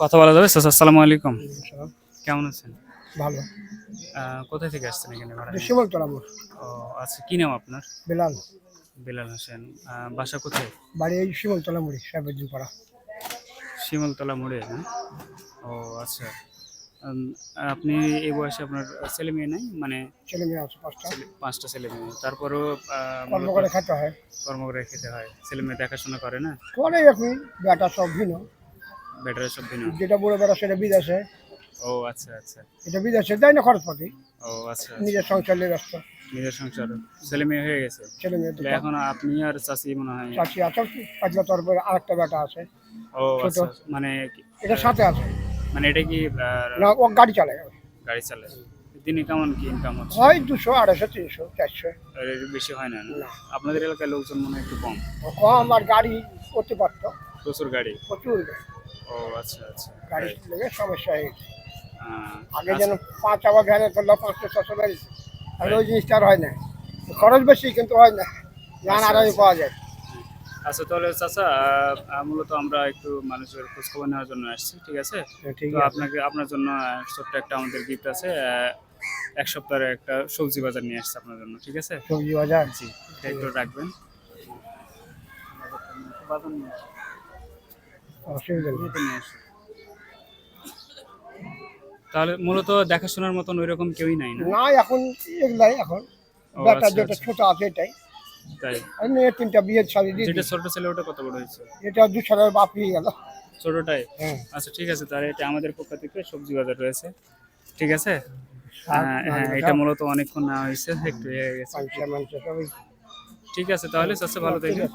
কথা বলা যাবে? স্যার আসসালামু আলাইকুম। কেমন আছেন? ভালো। কোথায় থেকে আসছেন এখানে? ভাড়া ও আচ্ছা কি নাম আপনার? বেলাল। বেলাল হোসেন। বাসা কোথায়? বাড়ি এই শিমল তোলা মুড়ি সাহেবুদ্দিন পাড়া শিমলতলা মোড়ে হ্যাঁ? ও আচ্ছা। আপনি এই বয়সে আপনার ছেলে মেয়ে নাই? মানে ছেলে মেয়ে আছে পাঁচটা। পাঁচটা ছেলে মেয়ে। তারপরেও কর্ম করে খেতে হয়। কর্ম করে খেতে হয়। ছেলে মেয়ে দেখাশোনা করে না? করে এখন বেটা সব ভিন্ন। বেটার সব ভিন্ন। যেটা বড় বেটা সেটা বিদেশে। ও আচ্ছা আচ্ছা। এটা বিদেশে দেয় না খরচপাতি? ও আচ্ছা নিজের সংসার নিয়ে ব্যস্ত। নিজের সংসার। ছেলে মেয়ে হয়ে গেছে? ছেলে মেয়ে এখন আপনি আর চাষি মনে হয়? চাষি আছে পাঁচলা তারপরে আরেকটা বেটা আছে। ও আচ্ছা। মানে এটা সাথে আছে। মানে এটা কি না ও গাড়ি চালায়। গাড়ি চালায়। দিনে কেমন কি ইনকাম হচ্ছে? হয় দুশো আড়াইশো তিনশো চারশো। বেশি হয় না। আপনাদের এলাকায় লোকজন মনে একটু কম। ও কম আর গাড়ি করতে পারতো প্রচুর গাড়ি? প্রচুর ও আচ্ছা আচ্ছা। গাড়ি লেগে সমস্যা হয়ে গেছে। আগে যেন পাঁচ আবার ভ্যানে করল পাঁচশো ছশো গাড়ি আর ওই জিনিসটা আর হয় না। খরচ বেশি কিন্তু হয় না। জান আড়াই পাওয়া যায়। আচ্ছা তাহলে চাচা মূলত আমরা একটু মানুষের খোঁজখবর নেওয়ার জন্য আসছি ঠিক আছে? তো আপনাকে আপনার জন্য ছোট্ট একটা আমাদের গিফট আছে এক সপ্তাহের একটা সবজি বাজার নিয়ে আসছে আপনার জন্য ঠিক আছে? সবজি বাজার? জি একটু রাখবেন। তাহলে মূলত দেখাশোনার মতন ওই রকম কেউই নাই না? এখন এগুলাই এখন। আচ্ছা, আচ্ছা। ছোট আছে এটাই। তাই? আমি তিনটা বিয়ের ছোট ছেলে ওটা কত বড় এটা দু সালের বাপ হয়ে গেল। ছোটটাই? হ্যাঁ। আচ্ছা ঠিক আছে তাহলে এটা আমাদের পক্ষ থেকে সবজি বাজার রয়েছে। ঠিক আছে? হ্যাঁ, হ্যাঁ, এটা মূলত অনেকক্ষণ না হয়েছে ঠিক আছে তাহলে ভালো থাকবেন।